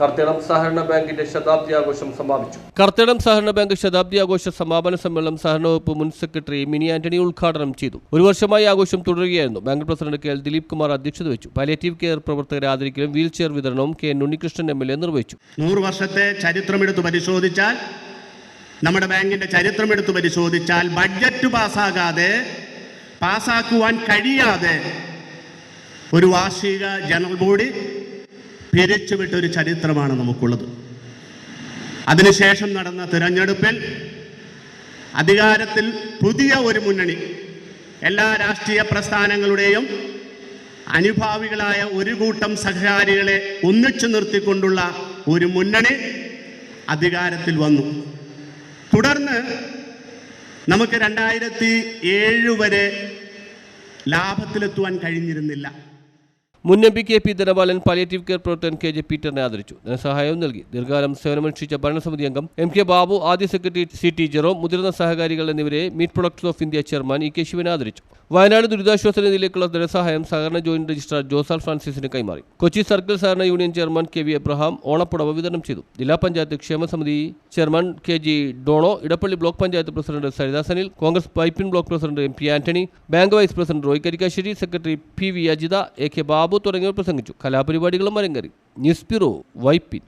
കർത്തിടം സഹകരണ ബാങ്കിന്റെ ശതാബ്ദി ആഘോഷം സമാപിച്ചു. കർത്തടം സഹകരണ ബാങ്ക് ശതാബ്ദി ആഘോഷ സമാപന സമ്മേളനം സഹകരണ വകുപ്പ് മുൻ സെക്രട്ടറി മിനി ആന്റണി ഉദ്ഘാടനം ചെയ്തു. ഒരു വർഷമായി ആഘോഷം തുടരുകയായിരുന്നു. Bank president K L Dileep Kumar അധ്യക്ഷത വെച്ചു പാലിയേറ്റീവ് കെയർ പ്രവർത്തകരെ ആദരിക്കലും വീൽ ചെയർ വിതരണവും K N Unnikrishnan M L A നിർവഹിച്ചു. നൂറ് വർഷത്തെ ചരിത്രം ചരിത്രമെടുത്ത് പരിശോധിച്ചാൽ നമ്മുടെ ബാങ്കിന്റെ ചരിത്രം ചരിത്രമെടുത്ത് പരിശോധിച്ചാൽ ബഡ്ജറ്റ് പാസ്സാകാതെ പാസ്സാക്കുവാൻ കഴിയാതെ ഒരു വാർഷിക ജനറൽ ബോഡി പിരിച്ചുവിട്ട ഒരു ചരിത്രമാണ് നമുക്കുള്ളത്. അതിനുശേഷം നടന്ന തിരഞ്ഞെടുപ്പിൽ അധികാരത്തിൽ പുതിയ ഒരു മുന്നണി എല്ലാ രാഷ്ട്രീയ പ്രസ്ഥാനങ്ങളുടെയും അനുഭാവികളായ ഒരു കൂട്ടം സഹകാരികളെ ഒന്നിച്ചു നിർത്തിക്കൊണ്ടുള്ള ഒരു മുന്നണി അധികാരത്തിൽ വന്നു. തുടർന്ന് നമുക്ക് രണ്ടായിരത്തി ഏഴ് വരെ ലാഭത്തിലെത്തുവാൻ കഴിഞ്ഞിരുന്നില്ല. മുൻ M P K P Dhanapalan palliative care പ്രവർത്തകൻ കെ ജെ പീറ്ററിനെ ആദരിച്ചു. ധനസഹായവും നൽകി. ദീർഘകാലം സേവനമനുഷ്ഠിച്ച ഭരണസമിതി അംഗം എം കെ ബാബു ആദ്യ സെക്രട്ടറി സി ടി ജെറോ മുതിർന്ന സഹകാരികൾ എന്നിവരെ meat products of India chairman E K Sivan ആദരിച്ചു. വയനാട് ദുരിതാശ്വാസ നിധിയിലേക്കുള്ള ധനസഹായം സഹകരണ ജോയിന്റ് രജിസ്ട്രാർ ജോസാൽ ഫ്രാൻസിസിന് കൈമാറി. കൊച്ചി സർക്കിൾ സഹകരണ union chairman K V Abraham ഓണപ്പുടവ വിതരണം ചെയ്തു. ജില്ലാ പഞ്ചായത്ത് ക്ഷേമസമിതി ചെയർമാൻ കെ ജി ഡോണോ Edappally block panchayat president Saritha Sanil Congress പൈപ്പിൻ block president M P Antony bank vice president Roy Karikkassery secretary P V Ajitha A K Babu തുടങ്ങിയവർ പ്രസംഗിച്ചു. കലാപരിപാടികളും അരങ്ങേറി. News bureau Vypin